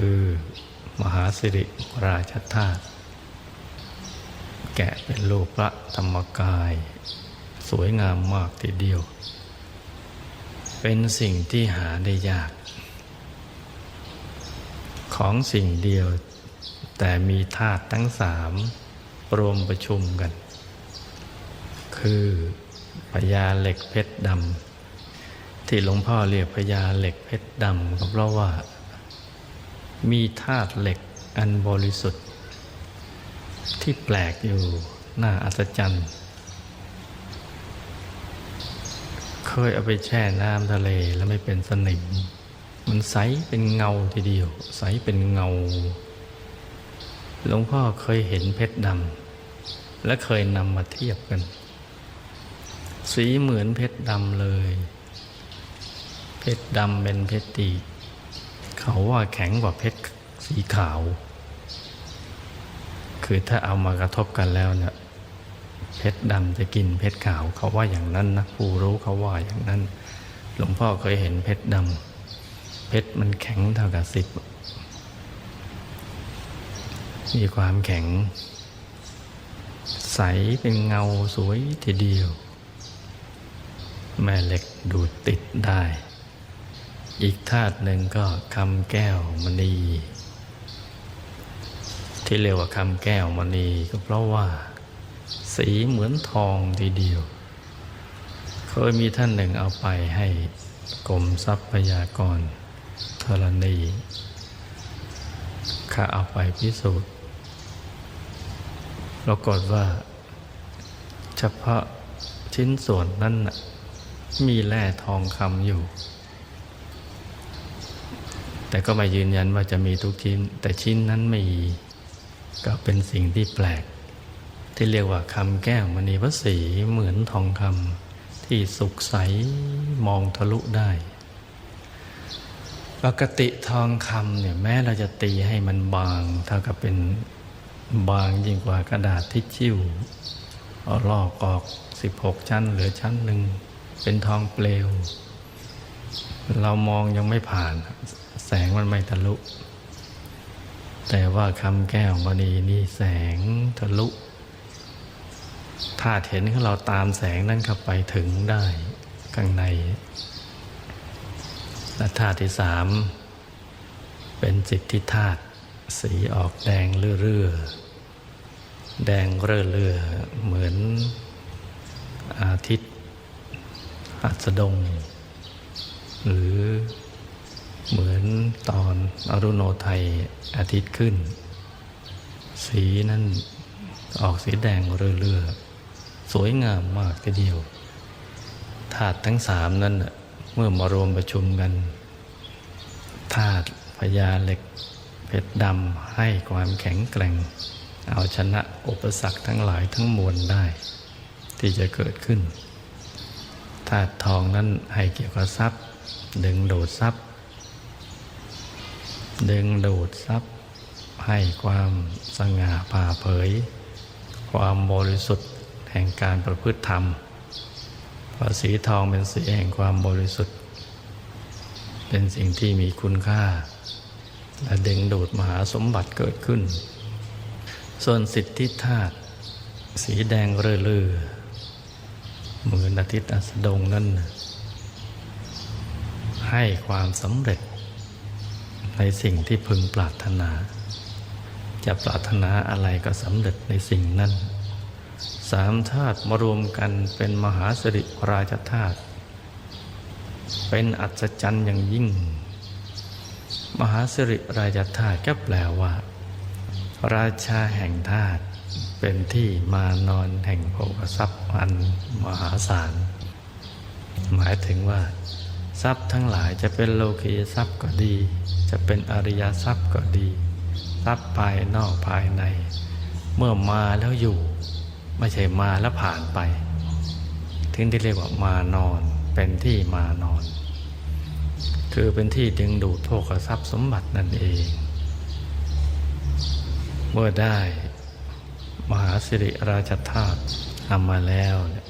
คือมหาสิริราชธาตุแกะเป็นรูปพระธรรมกาย สวยงามมากทีเดียว เป็นสิ่งที่หาได้ยาก ของสิ่งเดียว แต่มีธาตุทั้งสามรวมประชุมกัน คือพญาเหล็กเพชรดำที่หลวงพ่อเรียกพญาเหล็กเพชรดำก็เพราะว่า มีธาตุเหล็กอันบริสุทธิ์ ที่แปลกอยู่น่าอัศจรรย์ เคยเอาไปแช่น้ำทะเลแล้วไม่เป็นสนิม มันใสเป็นเงาทีเดียว ใสเป็นเงา หลวงพ่อเคยเห็นเพชรดำและเคยนำมาเทียบกัน สีเหมือนเพชรดำเลย เพชรดำเป็นเพชรตี เขาว่าแข็งกว่าเพชรสีขาว คือถ้าเอามากระทบกันแล้วเนี่ยเพชรดำจะกินเพชรขาวเขาว่าอย่างนั้นนะผู้รู้เขาว่าอย่างนั้น หลวงพ่อเคยเห็นเพชรดำเพชรมันแข็งเท่ากับสิบมีความแข็ง ใสเป็นเงาสวยทีเดียว แม่เหล็กดูดติดได้ อีกธาตุหนึ่งก็คำแก้วมณี ที่เรียกว่าคำแก้วมณีก็เพราะว่า สีเหมือนทองทีเดียว เคยมีท่านหนึ่งเอาไปให้กรมทรัพยากรธรณีข้าเอาไปพิสูจน์ปรากฏว่า เฉพาะชิ้นส่วนนั้นน่ะมีแร่ทองคำอยู่ แต่ก็ไม่ยืนยันว่าจะมีทุกชิ้น แต่ชิ้นนั้นไม่มีก็เป็นสิ่งที่แปลก ที่เรียกว่าคำแก้วมณีพระสีเหมือนทองคำที่สุกใสมองทะลุได้ ปกติทองคำเนี่ยแม้เราจะตีให้มันบาง เท่ากับเป็นบางยิ่งกว่ากระดาษทิชชิ่วเอาลอกออก 16 ชั้นเหลือชั้นหนึ่งเป็นทองเปลว เรามองยังไม่ผ่าน แสงมันไม่ทะลุ แต่ว่าคำแก้วมณีนี่แสงทะลุถ้าเห็นของเราตามแสงนั้นเข้าไปถึงได้ข้างในและธาตุที่สามเป็นจิตที่ธาตุสีออกแดงเรื่อๆแดงเรื่อๆเหมือนอาทิตย์อัสดง หรือ ตอนอรุโนไทยอาทิตย์ขึ้น สีนั้นออกสีแดงเรื่อๆสวยงามมากทีเดียวธาตุทั้งสามนั้นเมื่อมารวมประชุมกันธาตุพญาเหล็กเพชรดำให้ความแข็งแกร่ง เอาชนะอุปสรรคทั้งหลายทั้งมวลได้ ที่จะเกิดขึ้นธาตุทองนั้นให้เกี่ยวกับทรัพย์ ดึงดูดทรัพย์ ดึงดูดทรัพย์ ให้ความสง่าผ่าเผย ความบริสุทธิ์แห่งการประพฤติธรรมเพราะสีทองเป็นสีแห่งความบริสุทธิ์ เป็นสิ่งที่มีคุณค่า และดึงดูดมหาสมบัติเกิดขึ้น ส่วนสิทธิธาตุสีแดงเรื่อๆเหมือนอาทิตย์อัสดงนั่นให้ความสำเร็จ ในสิ่งที่พึงปรารถนา จะปรารถนาอะไรก็สำเร็จในสิ่งนั้น สามธาตุมารวมกันเป็นมหาสิริราชธาตุเป็นอัศจรรย์อย่างยิ่ง มหาสิริราชธาตุก็แปลว่า ราชาแห่งธาตุเป็นที่มานอนแห่งโภคทรัพย์อันมหาศาล หมายถึงว่า ทรัพย์ทั้งหลายจะเป็นโลกียทรัพย์ก็ดี จะเป็นอริยทรัพย์ก็ดี ทรัพย์ภายนอกภายใน เมื่อมาแล้วอยู่ ไม่ใช่มาแล้วผ่านไป ถึงที่เรียกว่ามานอนเป็นที่มานอน คือเป็นที่ดึงดูดโภคทรัพย์สมบัตินั่นเอง เมื่อได้มหาสิริราชธาตุนำมาแล้วเนี่ย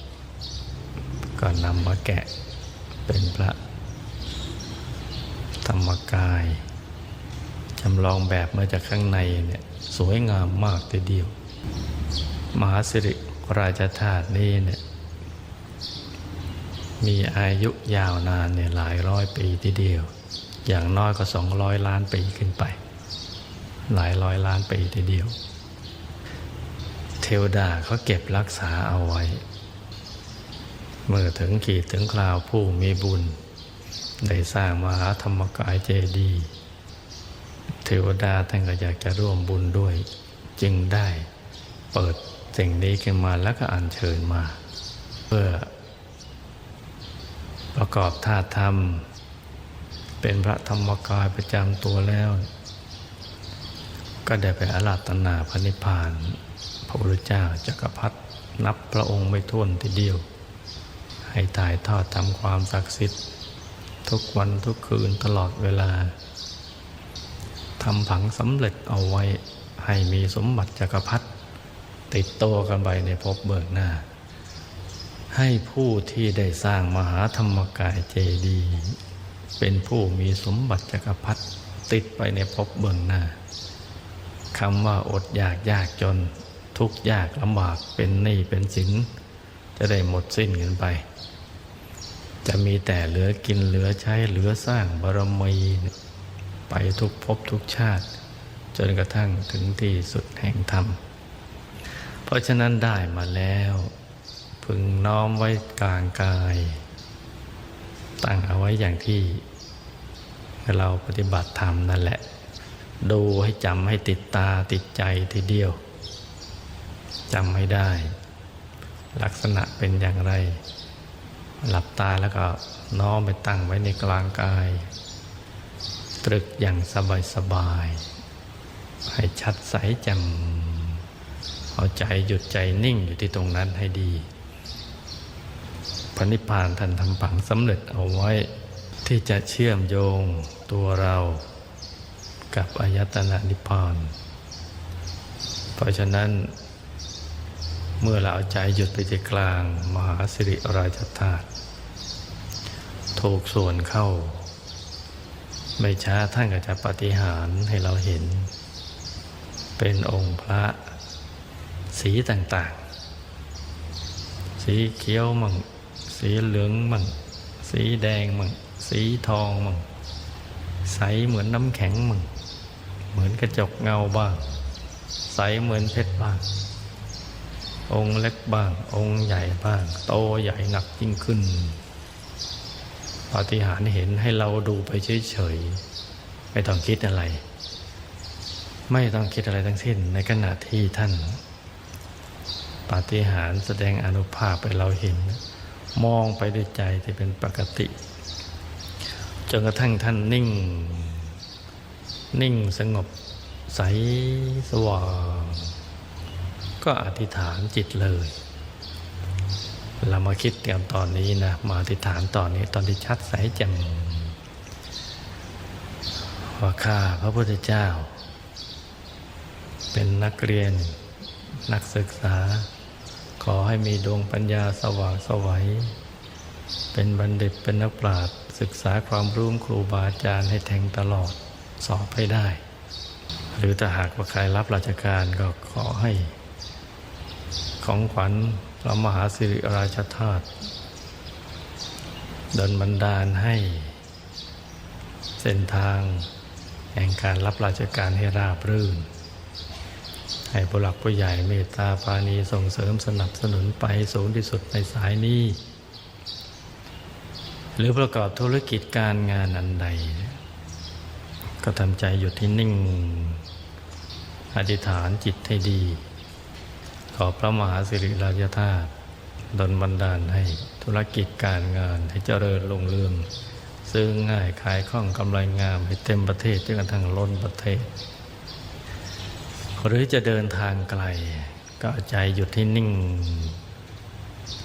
ก็นำมาแกะเป็นพระ ธรรมกายจำลองแบบมาจากข้างในเนี่ยสวยงามมากทีเดียว มหาสิริราชธาตุนี้เนี่ยมีอายุยาวนานเนี่ยหลายร้อยปีทีเดียว อย่างน้อยก็สองร้อยล้านปีขึ้นไป หลายร้อยล้านปีทีเดียว เทวดาเขาเก็บรักษาเอาไว้ เมื่อถึงขีดถึงคราวผู้มีบุญ ได้สร้างมหาธรรมกายเจดีย์เทวดาท่านก็อยากจะร่วมบุญด้วย จึงได้เปิดสิ่งนี้ขึ้นมาแล้วก็อัญเชิญมา เพื่อ ประกอบธาตุธรรม เป็นพระธรรมกายประจำตัวแล้ว ก็ได้ไปอาราธนาพระนิพพาน พระพุทธเจ้าจักรพรรดินับพระองค์ไม่ถ้วนทีเดียว ให้ถ่ายทอดทำความศักดิ์สิทธิ์ ทุกวันทุกคืนตลอดเวลาทำผังสำเร็จเอาไว้ให้มีสมบัติจักรพรรดิติดตัวกันไปในภพเบิกหน้า ให้ผู้ที่ได้สร้างมหาธรรมกายเจดีย์เป็นผู้มีสมบัติจักรพรรดิติดไปในภพเบื้องหน้าคำว่าอดอยากยากจนทุกยากลำบากเป็นหนี้เป็นสินจะได้หมดสิ้นกันไป จะมีแต่เหลือกินเหลือใช้เหลือสร้างบารมี ไปทุกภพทุกชาติ จนกระทั่งถึงที่สุดแห่งธรรม เพราะฉะนั้นได้มาแล้ว พึงน้อมไว้กลางกาย ตั้งเอาไว้อย่างที่ เราปฏิบัติธรรมนั่นแหละ ดูให้จำให้ติดตาติดใจทีเดียวจำให้ได้ ลักษณะเป็นอย่างไร หลับตาแล้วก็น้อมไปตั้งไว้ในกลางกาย ตรึกอย่างสบายสบายๆให้ชัดใสแจ่มเอาใจหยุดใจนิ่งอยู่ที่ตรงนั้นให้ดีพระนิพพานท่านทำผังสำเร็จเอาไว้ ที่จะเชื่อมโยงตัวเรากับอายตนะนิพพาน เพราะฉะนั้น เมื่อเราเอาใจหยุดไปที่กลาง มหาสิริราชธาตุ ถูกส่วนเข้า ไม่ช้าท่านก็จะปฏิหารให้เราเห็น เป็นองค์พระ สีต่างๆ สีเขียวมั่งสีเหลืองมั่งสีแดงมั่งสีทองมั่งใสเหมือนน้ำแข็งมั่งเหมือนกระจกเงาบ้าง ใสเหมือนเพชรบ้าง องค์เล็กบ้าง องค์ใหญ่บ้าง โตใหญ่หนักยิ่งขึ้น ปาฏิหาริย์เห็นให้เราดูไปเฉยๆไม่ต้องคิดอะไร ไม่ต้องคิดอะไรทั้งสิ้นในขณะที่ท่าน ปาฏิหาริย์แสดงอนุภาพให้เราเห็น มองไปด้วยใจที่เป็นปกติจนกระทั่งท่านนิ่ง นิ่งสงบใสสว่าง ก็อธิษฐานจิตเลย เรามาคิดกันตอนนี้นะ มาอธิษฐานตอนนี้ตอนที่ชัดใสแจ่มว่าข้าพระพุทธเจ้า เป็นนักเรียน นักศึกษา ขอให้มีดวงปัญญาสว่างสวัย เป็นบัณฑิตเป็นนักปราชญ์ศึกษาความรู้ครูบาอาจารย์ให้แทงตลอดสอบให้ได้ หรือถ้าหากว่าใครรับราชการก็ขอให้ ของขวัญ ระมหาสิริราชธาตุดลบันดาลให้ เส้นทางแห่งการรับราชการให้ราบรื่น ให้ผู้หลักผู้ใหญ่เมตตาปาณีส่งเสริมสนับสนุนไปสูงที่สุดในสายนี้ หรือประกอบธุรกิจการงานอันใด ก็ทำใจหยุดที่นิ่ง อธิษฐานจิตให้ดี ขอพระมหาสิริราชธาตุดลบันดาลให้ธุรกิจการงานให้เจริญรุ่งเรือง ซื้อง่ายขายคล่องกำไรงามให้เต็มประเทศจนกระทั่งล้นประเทศ หรือจะเดินทางไกล ก็ใจหยุดที่นิ่ง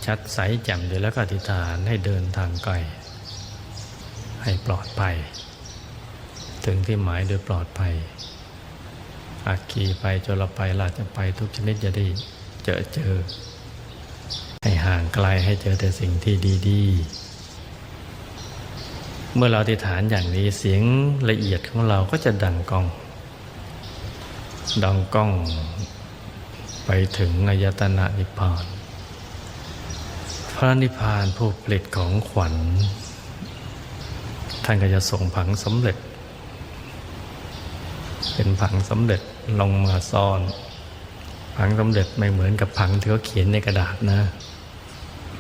ชัดใสแจ่มเลยแล้วก็อธิษฐานให้เดินทางไกล ให้ปลอดภัย ถึงที่หมายโดยปลอดภัยอากีไปจนเราไปลาจะไปทุกชนิดจะได้ เจอเจอ ให้ห่างไกลให้เจอแต่สิ่งที่ดีๆ เมื่อเราอธิฐานอย่างนี้เสียงละเอียดของเราก็จะดังกอง ดังก้อง ไปถึงอายตนะนิพพาน พระนิพพานผู้ผลิตของขวัญ ท่านก็จะส่งผังสำเร็จ เป็นผังสำเร็จลงมาซ่อน ผังสำเร็จไม่เหมือนกับผังที่เขาเขียนในกระดาษนะ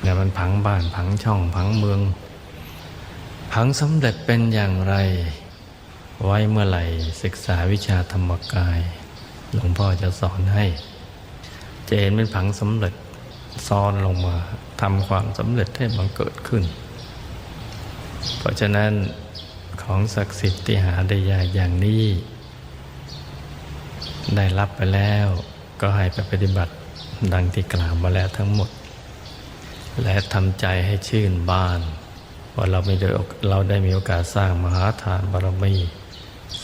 แต่มันผังบ้านผังช่องผังเมือง ผังสำเร็จเป็นอย่างไร ไว้เมื่อไหร่ศึกษาวิชาธรรมกาย หลวงพ่อจะสอนให้จะเห็นเป็นผังสำเร็จซ้อนลงมาทำความสำเร็จให้บังเกิดขึ้น เพราะฉะนั้นของศักดิ์สิทธิ์ที่หาได้ยากอย่างนี้ ได้รับไปแล้ว ก็ให้ไปปฏิบัติดังที่กล่าวมาแล้วทั้งหมด และทำใจให้ชื่นบานว่าเราไม่ได้เราได้มีโอกาสสร้างมหาทานบารมี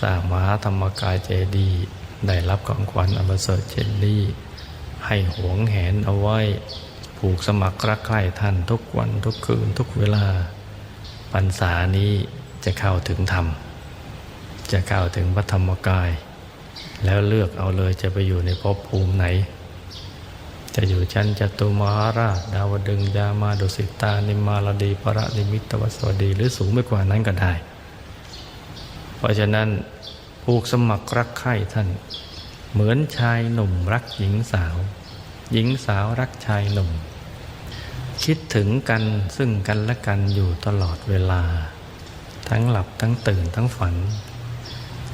สร้างมหาธรรมกายเจดีย์ได้รับของขวัญอันประเสริฐเช่นนี้ให้หวงแหนเอาไว้ ผูกสมัครรักใคร่ท่านทุกวันทุกคืนทุกเวลาพรรษานี้จะเข้าถึงธรรม จะเข้าถึงพระธรรมกาย แล้วเลือกเอาเลยจะไปอยู่ในภพภูมิไหน จะอยู่ชั้นจตุมหาราช ดาวดึงยามาดุสิตา นิมาลดีปรนิมิตวสวดี หรือสูงไปกว่านั้นก็ได้ เพราะฉะนั้นผูกสมัครรักใคร่ท่าน เหมือนชายหนุ่มรักหญิงสาว หญิงสาวรักชายหนุ่ม คิดถึงกันซึ่งกันและกันอยู่ตลอดเวลา ทั้งหลับทั้งตื่นทั้งฝัน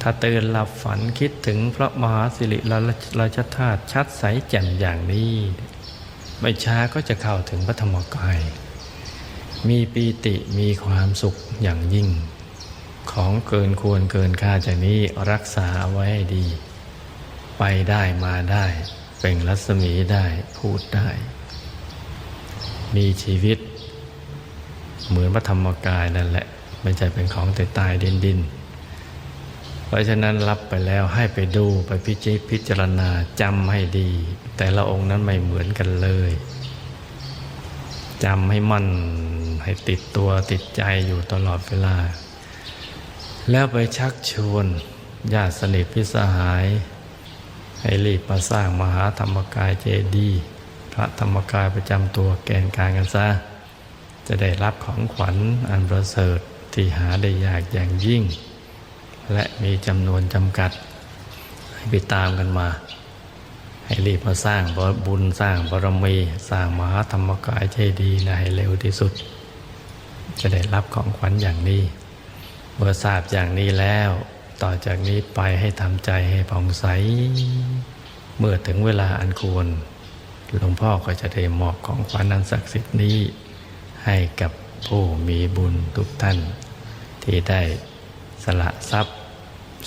ถ้าตื่นหลับฝันคิดถึงพระมหาสิริราชธาตุชัดใสแจ่มอย่างนี้ ไม่ช้าก็จะเข้าถึงพระธรรมกาย มีปีติมีความสุขอย่างยิ่ง ของเกินควรเกินค่าจากนี้รักษาไว้ให้ดี ไปได้มาได้เปล่งรัศมีได้พูดได้ มีชีวิต เหมือนพระธรรมกายนั่นแหละ ไม่ใช่เป็นของแต่ตายดินดิน เพราะฉะนั้นรับไปแล้วให้ไปดูไปพิจิตพิจารณาจำให้ดี แต่ละองค์นั้นไม่เหมือนกันเลยจำให้มั่นให้ติดตัวติดใจอยู่ตลอดเวลา แล้วไปชักชวนญาติสนิทพิสหาย ให้รีบมาสร้างมหาธรรมกายเจดีย์พระธรรมกายประจำตัวแกนกลางกันซะ จะได้รับของขวัญอันประเสริฐที่หาได้ยากอย่างยิ่ง และมีจำนวนจำกัด ให้ไปตามกันมา ให้รีบมาสร้างบุญสร้างบารมี สร้างมหาธรรมกายเจดีย์นะให้เร็วที่สุด จะได้รับของขวัญอย่างนี้เมื่อทราบอย่างนี้แล้ว ต่อจากนี้ไปให้ทำใจให้ผ่องใส เมื่อถึงเวลาอันควร หลวงพ่อก็จะได้มอบของขวัญอันศักดิ์สิทธิ์นี้ ให้กับผู้มีบุญทุกท่าน ที่ได้ สละทรัพย์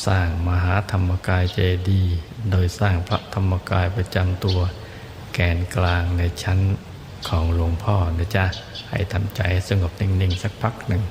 สร้างมหาธรรมกายเจดีย์โดยสร้างพระธรรมกายประจำตัว แกนกลางในชั้นของหลวงพ่อนะจ๊ะให้ทำใจสงบนิ่ง ๆ สักพักหนึ่ง